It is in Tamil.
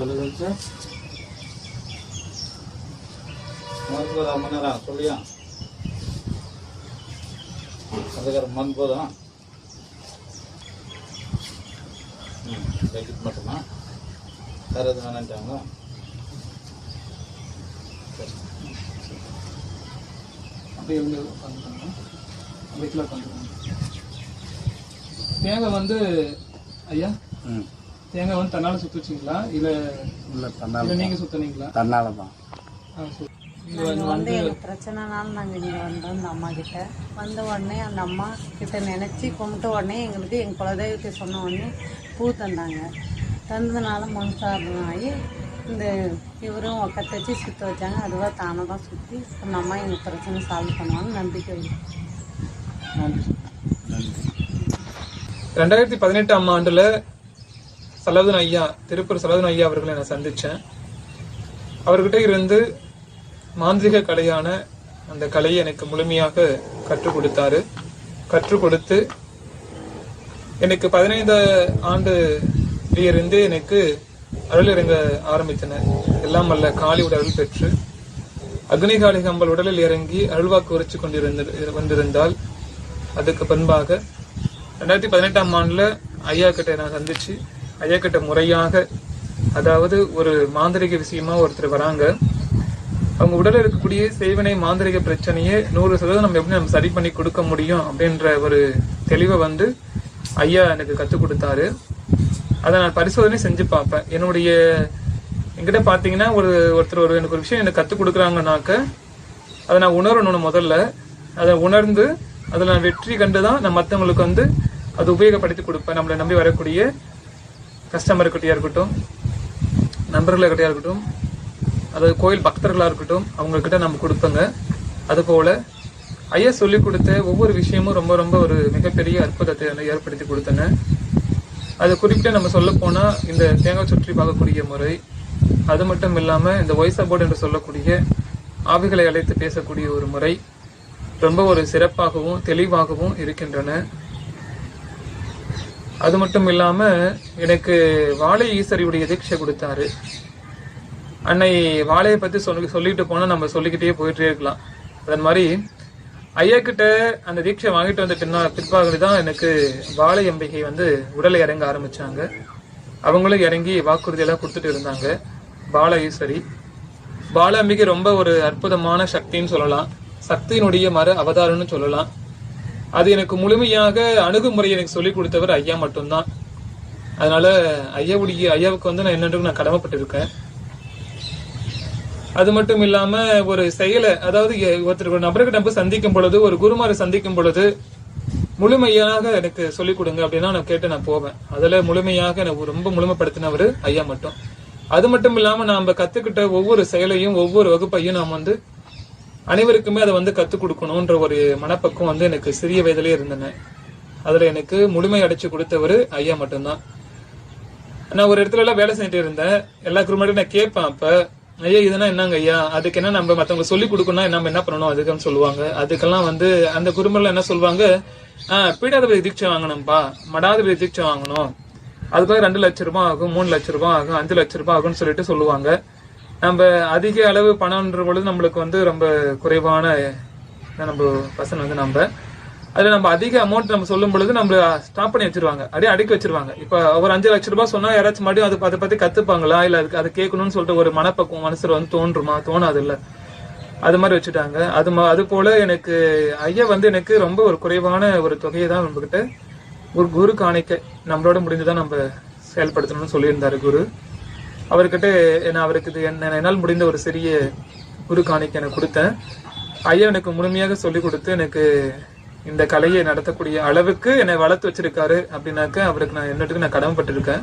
চলে சார். மண் போதா மணி நேரம் சொல்லியா? அதுக்கப்புறம் மண் போதா ம் பக்கெட் மட்டுமா வேறு எதுவும் வேணான்ட்டாங்களா சரி. அப்படி இருந்து உட்காந்துக்கோங்க வீட்டில் உட்காந்துக்கோங்க தேவை வந்து ஐயா ம். தேங்காய் வந்து தன்னால் சுத்துச்சிங்களா இல்லை இல்லை இல்லை தன்னால நீங்கள் சுத்துனீங்களா? தன்னால தான். வந்து எங்களுக்கு பிரச்சனைனால நாங்கள் இங்கே வந்தோம் இந்த அம்மா கிட்ட வந்த உடனே அந்த அம்மா கிட்ட நினச்சி கும்பிட்ட உடனே எங்களுக்கு எங்கள் குலதெய்வத்தை சொன்ன உடனே பூ தந்தாங்க. தந்ததுனால மனசாரணம் ஆகி இந்த இவரும் ஒக்கத்தை வச்சு சுற்ற வச்சாங்க. அதுவாக தானே தான் சுற்றி அந்த அம்மா எங்கள் பிரச்சனை சால்வ் பண்ணுவாங்க நம்பிக்கை நன்றி. ரெண்டாயிரத்தி பதினெட்டாம் ஆண்டுல சலவதன் ஐயா திருப்பூர் சலவதன் ஐயா அவர்களை நான் சந்தித்தேன் அவர்கிட்ட இருந்து மாந்திரிக கலையான அந்த கலையை எனக்கு முழுமையாக கற்றுக் கொடுத்தாரு. கற்றுக் கொடுத்து எனக்கு பதினைந்து ஆண்டு இருந்து எனக்கு அருள் இறங்க ஆரம்பித்தனர் எல்லாம் அல்ல காளியோட அருள் பெற்று அக்னிகாளி கம்பல் உடலில் இறங்கி அருள்வாக்கு உரைச்சு கொண்டிருந்த வந்திருந்தால் அதுக்கு பண்பாக ரெண்டாயிரத்தி பதினெட்டாம் ஆண்டுல ஐயா கிட்ட நான் சந்திச்சு ஐயா முறையாக அதாவது ஒரு மாந்திரிக விஷயமா ஒருத்தர் வராங்க. அவங்க உடலில் இருக்கக்கூடிய சேவனை மாந்திரிக பிரச்சனையே நூறு சதவீதம் நம்ம எப்படி நம்ம சரி பண்ணி கொடுக்க முடியும் அப்படின்ற ஒரு தெளிவை வந்து ஐயா எனக்கு கற்றுக் கொடுத்தாரு. அதை நான் பரிசோதனை செஞ்சு பார்ப்பேன். என்னுடைய என்கிட்ட பார்த்தீங்கன்னா ஒரு ஒருத்தர் ஒரு எனக்கு ஒரு விஷயம் எனக்கு கற்றுக் கொடுக்குறாங்கனாக்க அதை நான் உணரணும் முதல்ல. அதை உணர்ந்து அதில் நான் வெற்றி கண்டு தான் நான் மற்றவங்களுக்கு வந்து அது உபயோகப்படுத்தி கொடுப்பேன். நம்மளை நம்பி வரக்கூடிய கஸ்டமர் கிட்டயா இருக்கட்டும் நண்பர்கள்கிட்டயா இருக்கட்டும் அதாவது கோயில் பக்தர்களாக இருக்கட்டும் அவங்கக்கிட்ட நம்ம கொடுப்பேங்க. அதுபோல் ஐயா சொல்லி கொடுத்த ஒவ்வொரு விஷயமும் ரொம்ப ரொம்ப ஒரு மிகப்பெரிய அற்புதத்தை வந்து ஏற்படுத்தி கொடுத்தன. அது குறிப்பிட்ட நம்ம சொல்ல போனால் இந்த தேங்காய் சுற்றி பார்க்கக்கூடிய முறை அது மட்டும் இல்லாமல் இந்த ஒய்சா போர்டு என்று சொல்லக்கூடிய ஆவிகளை அழைத்து பேசக்கூடிய ஒரு முறை ரொம்ப ஒரு சிறப்பாகவும் தெளிவாகவும் இருக்கின்றன. அது மட்டும் இல்லாமல் எனக்கு வாழை ஈஸ்வரியுடைய தீட்சை கொடுத்தாரு. அன்னை வாழையை பற்றி சொல்லி சொல்லிட்டு போனால் நம்ம சொல்லிக்கிட்டே போயிட்டே இருக்கலாம். அதன் மாதிரி ஐயா கிட்ட அந்த தீட்சை வாங்கிட்டு வந்த பின்னா பிற்பாகடி தான் எனக்கு வாழை அம்பிகை வந்து உடலை இறங்க ஆரம்பித்தாங்க அவங்களும் இறங்கி வாக்குறுதியெல்லாம் கொடுத்துட்டு இருந்தாங்க. பால ஈஸ்வரி பால அம்பிகை ரொம்ப ஒரு அற்புதமான சக்தின்னு சொல்லலாம். சக்தியினுடைய மறு அவதாரம்னு சொல்லலாம். அது எனக்கு முழுமையாக அணுகுமுறை எனக்கு சொல்லிக் கொடுத்தவர் ஐயா மட்டும்தான். அதனால ஐயாவுடைய ஐயாவுக்கு வந்து நான் என்னன்றது நான் கடமைப்பட்டிருக்கேன். அது மட்டும் இல்லாம ஒரு செயலை அதாவது ஒருத்தர் ஒரு நபர்கிட்ட சந்திக்கும் பொழுது ஒரு குருமாரை சந்திக்கும் பொழுது முழுமையாக எனக்கு சொல்லிக் கொடுங்க அப்படின்னா நான் கேட்டு நான் போவேன். அதுல முழுமையாக எனக்கு ரொம்ப முழுமைப்படுத்தினவர் ஐயா மட்டும். அது மட்டும் இல்லாம நாம கத்துக்கிட்ட ஒவ்வொரு செயலையும் ஒவ்வொரு வகுப்பையும் நாம் வந்து அனைவருக்குமே அதை வந்து கற்றுக் கொடுக்கணுன்ற ஒரு மனப்பக்கம் வந்து எனக்கு சிறிய வயதிலே இருந்தன. அதில் எனக்கு முழுமை அடைச்சு கொடுத்தவர் ஐயா மட்டும்தான். நான் ஒரு இடத்துல எல்லாம் வேலை செஞ்சுட்டு இருந்தேன். எல்லா குருமாட்டும் நான் கேட்பேன் அப்போ ஐயா இதுனா என்னங்க ஐயா? அதுக்கு என்ன நம்ம மற்றவங்க சொல்லி கொடுக்கணும் நம்ம என்ன பண்ணணும்? அதுக்குன்னு சொல்லுவாங்க. அதுக்கெல்லாம் வந்து அந்த குருமர்ல என்ன சொல்லுவாங்க? ஆஹ் பீடாதிபதி தீட்சை வாங்கணும்ப்பா மடாதிபதி தீட்சை வாங்கணும். அதுக்காக ரெண்டு லட்ச ரூபாய் ஆகும் மூணு லட்ச ரூபாய் ஆகும் அஞ்சு லட்ச ரூபாய் ஆகும்னு சொல்லிட்டு சொல்லுவாங்க. நம்ம அதிக அளவு பணம்ன்ற பொழுது நம்மளுக்கு வந்து ரொம்ப குறைவான நம்ம பர்சன் வந்து நம்ம அதில் நம்ம அதிக அமௌண்ட் நம்ம சொல்லும் பொழுது நம்ம ஸ்டாப் பண்ணி வச்சிருவாங்க. அப்படியே அடக்கி வச்சிருவாங்க. இப்போ ஒரு அஞ்சு லட்ச ரூபாய் சொன்னால் யாராச்சும் மறுபடியும் அது அதை பற்றி கற்றுப்பாங்களா இல்லை அதுக்கு அதை கேட்கணும்னு சொல்லிட்டு ஒரு மனப்பக்குவம் மனசில் வந்து தோன்றுமா? தோணாது இல்லை அது மாதிரி வச்சுட்டாங்க. அது ம- அது போல் எனக்கு ஐயா வந்து எனக்கு ரொம்ப ஒரு குறைவான ஒரு தொகையை தான் நம்மக்கிட்ட ஒரு குரு காணிக்க. நம்மளோட முடிஞ்சுதான் நம்ம செயல்படுத்தணும்னு சொல்லியிருந்தாரு குரு. அவர்கிட்ட நான் அவருக்கு இது என்ன என்னால் முடிந்த ஒரு சிறிய குரு காணிக்க எனக்கு கொடுத்தேன். ஐயா எனக்கு முழுமையாக சொல்லி கொடுத்து எனக்கு இந்த கலையை நடத்தக்கூடிய அளவுக்கு என்னை வளர்த்து வச்சிருக்காரு அப்படின்னாக்க அவருக்கு நான் என்னட்டுக்கு நான் கடமைப்பட்டிருக்கேன்